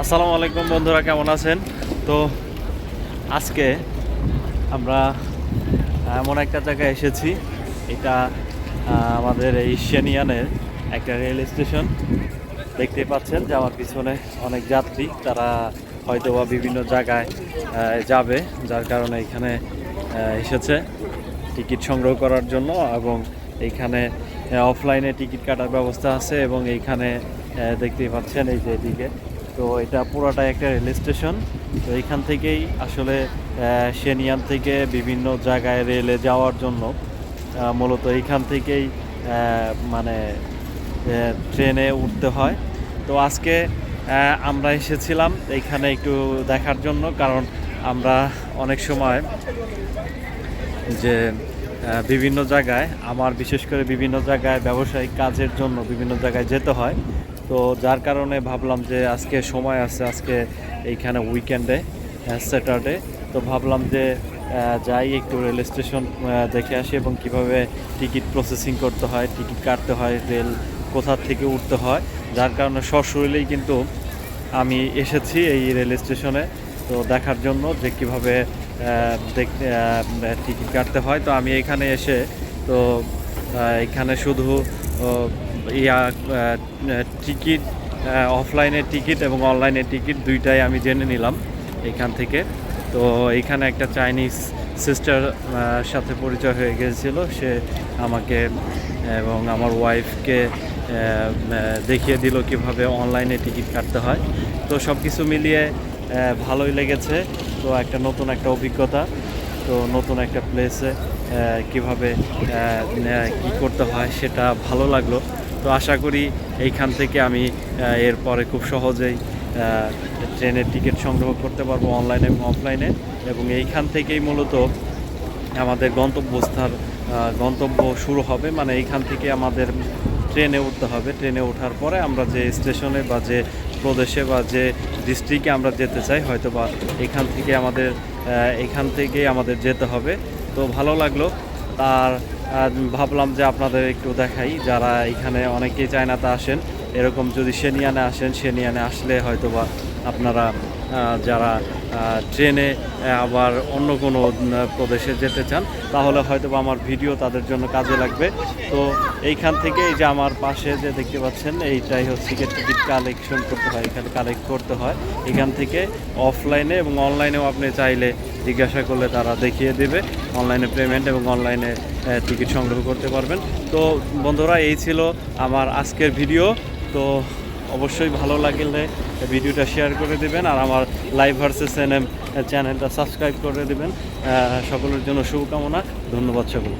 আসসালামু আলাইকুম বন্ধুরা, কেমন আছেন? তো আজকে আমরা এমন একটা জায়গায় এসেছি। এটা আমাদের এই সেনিয়ানের একটা রেল স্টেশন। দেখতে পাচ্ছেন যে আমার পিছনে অনেক যাত্রী, তারা হয়তো বা বিভিন্ন জায়গায় যাবে, যার কারণে এখানে এসেছে টিকিট সংগ্রহ করার জন্য এবং এইখানে অফলাইনে টিকিট কাটার ব্যবস্থা আছে এবং এইখানে দেখতেই পাচ্ছেন এই যে এদিকে তো এটা পুরোটাই একটা রেল স্টেশন তো এইখান থেকেই আসলে সেনিয়ান থেকে বিভিন্ন জায়গায় রেলে যাওয়ার জন্য মূলত এইখান থেকেই মানে ট্রেনে উঠতে হয়। তো আজকে আমরা এসেছিলাম এইখানে একটু দেখার জন্য, কারণ আমরা অনেক সময় যে বিভিন্ন জায়গায়, আমার বিশেষ করে বিভিন্ন জায়গায় ব্যবসায়িক কাজের জন্য বিভিন্ন জায়গায় যেতে হয়। তো যার কারণে ভাবলাম যে আজকে সময় আছে, আজকে এইখানে উইকেন্ডে স্যাটারডে তো ভাবলাম যে যাই একটু রেল স্টেশন দেখে আসি এবং কীভাবে টিকিট প্রসেসিং করতে হয়, টিকিট কাটতে হয়, রেল কোথা থেকে উঠতে হয়। যার কারণে সশরীরেই কিন্তু আমি এসেছি এই রেল স্টেশনে। তো দেখার জন্য যে কীভাবে টিকিট কাটতে হয়। তো আমি এখানে এসে, তো এখানে শুধু ইয়া টিকিট অফলাইনের টিকিট এবং অনলাইনের টিকিট দুইটাই আমি জেনে নিলাম এখান থেকে। তো এখানে একটা চাইনিজ সিস্টার সাথে পরিচয় হয়ে গিয়েছিল। সে আমাকে এবং আমার ওয়াইফকে দেখিয়ে দিল কীভাবে অনলাইনে টিকিট কাটতে হয়। তো সব কিছু মিলিয়ে ভালোই লেগেছে। তো একটা নতুন একটা অভিজ্ঞতা, তো নতুন একটা প্লেসে কীভাবে কি করতে হয় সেটা ভালো লাগল। তো আশা করি এইখান থেকে আমি এরপরে খুব সহজেই ট্রেনের টিকিট সংগ্রহ করতে পারব অনলাইনে এবং অফলাইনে। এবং এইখান থেকেই মূলত আমাদের গন্তব্যস্থার গন্তব্য শুরু হবে। মানে এইখান থেকে আমাদের ট্রেনে উঠতে হবে। ট্রেনে ওঠার পরে আমরা যে স্টেশনে বা যে প্রদেশে বা যে ডিস্ট্রিক্টে আমরা যেতে চাই হয়তো বা এখান থেকে আমাদের এখান থেকেই আমাদের যেতে হবে। তো ভালো লাগল। আহ, ভাবলাম যে আপনাদের একটু দেখাই, যারা এখানে অনেকেই চায়নাতে আসেন, এরকম যদি সেনিয়ানে আসেন, সেনিয়ানে আসলে হয়তো বা আপনারা যারা ট্রেনে আবার অন্য কোনো প্রদেশে যেতে চান, তাহলে হয়তো বা আমার ভিডিও তাদের জন্য কাজে লাগবে। তো এইখান থেকে এই যে আমার পাশে যে দেখতে পাচ্ছেন, এইটাই হচ্ছে গিয়ে টিকিট কালেকশন করতে হয়, এখানে কালেক্ট করতে হয়। এখান থেকে অফলাইনে এবং অনলাইনেও আপনি চাইলে জিজ্ঞাসা করলে তারা দেখিয়ে দেবে। অনলাইনে পেমেন্ট এবং অনলাইনে টিকিট সংগ্রহ করতে পারবেন। তো বন্ধুরা, এই ছিল আমার আজকের ভিডিও তো অবশ্যই ভালো লাগলে ভিডিওটা শেয়ার করে দেবেন আর আমার লাইভ ভার্সেস এনএম চ্যানেলটা সাবস্ক্রাইব করে দেবেন। সকলের জন্য শুভকামনা। ধন্যবাদ সকল